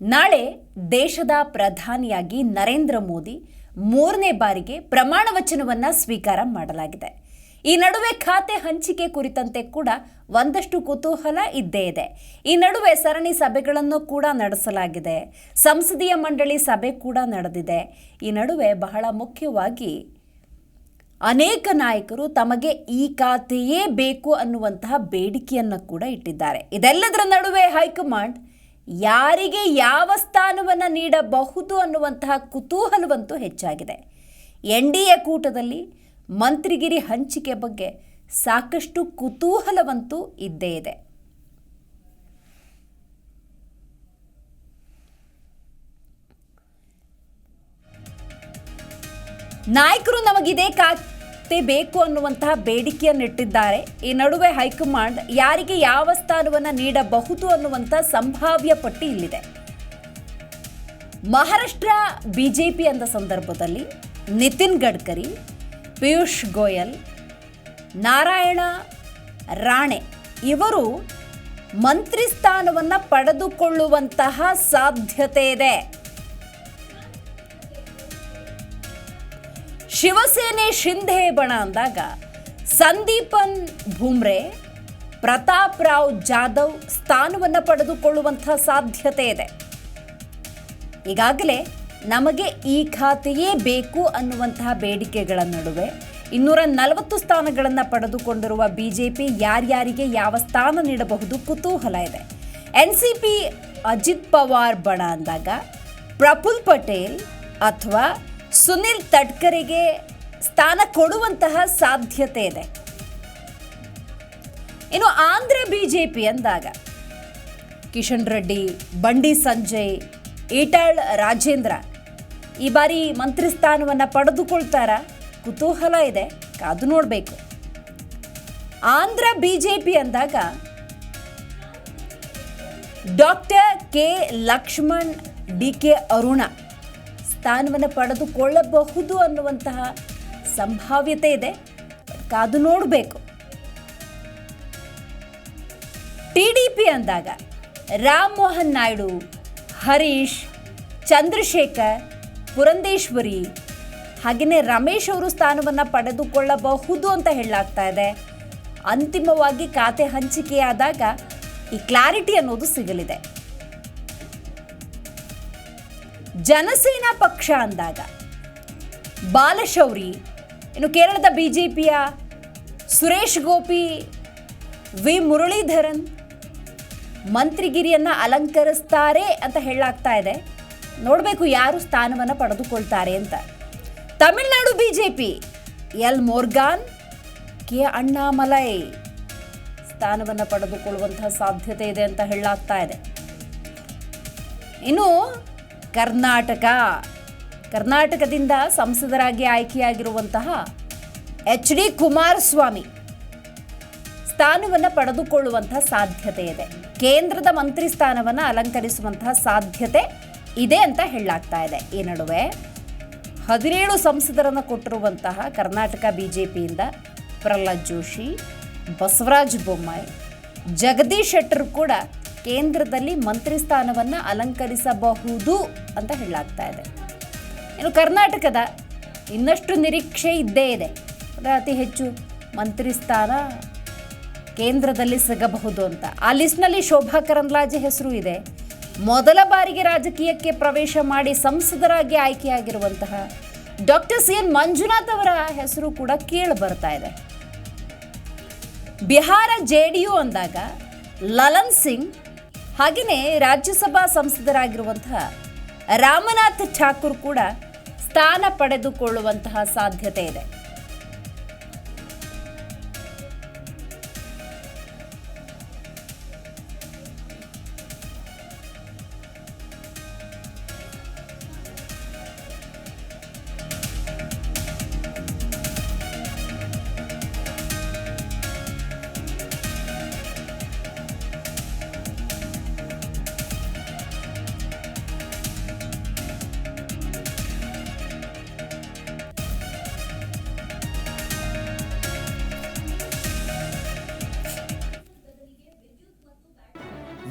ನಾಳೆ ದೇಶದ ಪ್ರಧಾನಿಯಾಗಿ ನರೇಂದ್ರ ಮೋದಿ ಮೂರನೇ ಬಾರಿಗೆ ಪ್ರಮಾಣ ವಚನವನ್ನ ಸ್ವೀಕಾರ ಮಾಡಲಾಗಿದೆ. ಈ ನಡುವೆ ಖಾತೆ ಹಂಚಿಕೆ ಕುರಿತಂತೆ ಕೂಡ ಒಂದಷ್ಟು ಕುತೂಹಲ ಇದ್ದೇ ಇದೆ. ಈ ನಡುವೆ ಸರಣಿ ಸಭೆಗಳನ್ನು ಕೂಡ ನಡೆಸಲಾಗಿದೆ. ಸಂಸದೀಯ ಮಂಡಳಿ ಸಭೆ ಕೂಡ ನಡೆದಿದೆ. ಈ ನಡುವೆ ಬಹಳ ಮುಖ್ಯವಾಗಿ ಅನೇಕ ನಾಯಕರು ತಮಗೆ ಈ ಖಾತೆಯೇ ಬೇಕು ಅನ್ನುವಂತಹ ಬೇಡಿಕೆಯನ್ನು ಕೂಡ ಇಟ್ಟಿದ್ದಾರೆ. ಇದೆಲ್ಲದರ ನಡುವೆ ಹೈಕಮಾಂಡ್ ಯಾರಿಗೆ ಯಾವ ಸ್ಥಾನವನ್ನು ನೀಡಬಹುದು ಅನ್ನುವಂತಹ ಕುತೂಹಲವಂತೂ ಹೆಚ್ಚಾಗಿದೆ. ಎನ್ ಡಿ ಎ ಕೂಟದಲ್ಲಿ ಮಂತ್ರಿಗಿರಿ ಹಂಚಿಕೆ ಬಗ್ಗೆ ಸಾಕಷ್ಟು ಕುತೂಹಲವಂತೂ ಇದ್ದೇ ಇದೆ. ನಾಯಕರು ನಮಗಿದೇ ಖಾತೆ ಬೇಕು ಅನ್ನುವಂತಹ ಬೇಡಿಕೆಯನ್ನಿಟ್ಟಿದ್ದಾರೆ. ಈ ನಡುವೆ ಹೈಕಮಾಂಡ್ ಯಾರಿಗೆ ಯಾವ ಸ್ಥಾನವನ್ನು ನೀಡಬಹುದು ಅನ್ನುವಂಥ ಸಂಭಾವ್ಯ ಪಟ್ಟಿ ಇಲ್ಲಿದೆ. ಮಹಾರಾಷ್ಟ್ರ ಬಿಜೆಪಿ ಅಂದ ಸಂದರ್ಭದಲ್ಲಿ ನಿತಿನ್ ಗಡ್ಕರಿ, ಪಿಯೂಷ್ ಗೋಯಲ್, ನಾರಾಯಣ ರಾಣೆ ಇವರು ಮಂತ್ರಿ ಸ್ಥಾನವನ್ನು ಪಡೆದುಕೊಳ್ಳುವಂತಹ ಸಾಧ್ಯತೆ ಇದೆ. ಶಿವಸೇನೆ ಶಿಂಧೆ ಬಣ ಅಂದಾಗ ಸಂದೀಪನ್ ಭೂಮ್ರೆ, ಪ್ರತಾಪ್ ರಾವ್ ಜಾಧವ್ ಸ್ಥಾನವನ್ನು ಪಡೆದುಕೊಳ್ಳುವಂತಹ ಸಾಧ್ಯತೆ ಇದೆ. ಈಗಾಗಲೇ ನಮಗೆ ಈ ಖಾತೆಯೇ ಬೇಕು ಅನ್ನುವಂತಹ ಬೇಡಿಕೆಗಳ ನಡುವೆ ಇನ್ನೂರ ನಲವತ್ತು ಸ್ಥಾನಗಳನ್ನು ಪಡೆದುಕೊಂಡಿರುವ ಬಿಜೆಪಿ ಯಾರ್ಯಾರಿಗೆ ಯಾವ ಸ್ಥಾನ ನೀಡಬಹುದು ಕುತೂಹಲ ಇದೆ. N C P Ajit Pawar ಬಣ ಅಂದಾಗ ಪ್ರಫುಲ್ ಪಟೇಲ್ ಅಥವಾ ಸುನಿಲ್ ತಡ್ಕರಿಗೆ ಸ್ಥಾನ ಕೊಡುವಂತಹ ಸಾಧ್ಯತೆ ಇದೆ. ಇನ್ನು ಆಂಧ್ರ ಬಿಜೆಪಿ ಅಂದಾಗ ಕಿಶನ್ ರೆಡ್ಡಿ, ಬಂಡಿ ಸಂಜಯ್ ಈಟಾಳ್ ರಾಜೇಂದ್ರ ಈ ಬಾರಿ ಮಂತ್ರಿ ಸ್ಥಾನವನ್ನು ಪಡೆದುಕೊಳ್ತಾರ? ಕುತೂಹಲ ಇದೆ, ಕಾದು ನೋಡಬೇಕು. ಆಂಧ್ರ ಬಿಜೆಪಿ ಅಂದಾಗ doctor K Laxman, D K Aruna ಸ್ಥಾನವನ್ನು ಪಡೆದುಕೊಳ್ಳಬಹುದು ಅನ್ನುವಂತಹ ಸಂಭಾವ್ಯತೆ ಇದೆ. ಕಾದು ನೋಡಬೇಕು. ಟಿ ಡಿ ಪಿ ಅಂದಾಗ ರಾಮ್ ಮೋಹನ್ ನಾಯ್ಡು, ಹರೀಶ್, ಚಂದ್ರಶೇಖರ್, ಪುರಂದೇಶ್ವರಿ ಹಾಗೆಯೇ ರಮೇಶ್ ಅವರು ಸ್ಥಾನವನ್ನು ಪಡೆದುಕೊಳ್ಳಬಹುದು ಅಂತ ಹೇಳಲಾಗ್ತಾ ಇದೆ. ಅಂತಿಮವಾಗಿ ಖಾತೆ ಹಂಚಿಕೆಯಾದಾಗ ಈ ಕ್ಲಾರಿಟಿ ಅನ್ನೋದು ಸಿಗಲಿದೆ. ಜನಸೇನಾ ಪಕ್ಷ ಅಂದಾಗ ಬಾಲಶೌರಿ, ಇನ್ನು ಕೇರಳದ ಬಿ ಜೆ ಪಿಯ ಸುರೇಶ್ ಗೋಪಿ, ವಿ ಮುರಳೀಧರನ್ ಮಂತ್ರಿಗಿರಿಯನ್ನು ಅಲಂಕರಿಸ್ತಾರೆ ಅಂತ ಹೇಳಲಾಗ್ತಾ ಇದೆ. ನೋಡಬೇಕು ಯಾರು ಸ್ಥಾನವನ್ನು ಪಡೆದುಕೊಳ್ತಾರೆ ಅಂತ. Tamil Nadu P L Murugan, K Annamalai ಸ್ಥಾನವನ್ನು ಪಡೆದುಕೊಳ್ಳುವಂತಹ ಸಾಧ್ಯತೆ ಇದೆ ಅಂತ ಹೇಳಲಾಗ್ತಾ ಇದೆ. ಇನ್ನು ಕರ್ನಾಟಕ. ಕರ್ನಾಟಕದಿಂದ ಸಂಸದರಾಗಿ ಆಯ್ಕೆಯಾಗಿರುವಂತಹ ಎಚ್ ಡಿ ಕುಮಾರಸ್ವಾಮಿ ಸ್ಥಾನವನ್ನು ಪಡೆದುಕೊಳ್ಳುವಂತಹ ಸಾಧ್ಯತೆ ಇದೆ. ಕೇಂದ್ರದ ಮಂತ್ರಿ ಸ್ಥಾನವನ್ನು ಅಲಂಕರಿಸುವಂತಹ ಸಾಧ್ಯತೆ ಇದೆ ಅಂತ ಹೇಳಲಾಗ್ತಾ ಇದೆ. ಈ ನಡುವೆ ಹದಿನೇಳು ಸಂಸದರನ್ನು ಕೊಟ್ಟಿರುವಂತಹ ಕರ್ನಾಟಕ ಬಿ ಜೆ ಪಿಯಿಂದ ಪ್ರಹ್ಲಾದ್ ಜೋಶಿ, ಬಸವರಾಜ್ ಬೊಮ್ಮಾಯಿ, ಜಗದೀಶ್ ಶೆಟ್ಟರ್ ಕೂಡ ಕೇಂದ್ರದಲ್ಲಿ ಮಂತ್ರಿ ಸ್ಥಾನವನ್ನು ಅಲಂಕರಿಸಬಹುದು ಅಂತ ಹೇಳಲಾಗ್ತಾ ಇದೆ. ಇನ್ನು ಕರ್ನಾಟಕದ ಇನ್ನಷ್ಟು ನಿರೀಕ್ಷೆ ಇದ್ದೇ ಇದೆ. ಅತಿ ಹೆಚ್ಚು ಮಂತ್ರಿ ಸ್ಥಾನ ಕೇಂದ್ರದಲ್ಲಿ ಸಿಗಬಹುದು ಅಂತ. ಆ ಲಿಸ್ಟ್ನಲ್ಲಿ ಶೋಭಾ ಕರಂದ್ಲಾಜೆ ಹೆಸರು ಇದೆ. ಮೊದಲ ಬಾರಿಗೆ ರಾಜಕೀಯಕ್ಕೆ ಪ್ರವೇಶ ಮಾಡಿ ಸಂಸದರಾಗಿ ಆಯ್ಕೆಯಾಗಿರುವಂತಹ ಡಾಕ್ಟರ್ ಸಿ ಎನ್ ಮಂಜುನಾಥ್ ಅವರ ಹೆಸರು ಕೂಡ ಕೇಳಿ ಬರ್ತಾ ಇದೆ. ಬಿಹಾರ ಜೆ ಡಿ ಯು ಅಂದಾಗ ಲಲನ್ ಸಿಂಗ್ ಹಾಗೆಯೇ ರಾಜ್ಯಸಭಾ ಸಂಸದರಾಗಿರುವಂತಹ ರಾಮನಾಥ್ ಠಾಕೂರ್ ಕೂಡ ಸ್ಥಾನ ಪಡೆದುಕೊಳ್ಳುವಂತಹ ಸಾಧ್ಯತೆ ಇದೆ.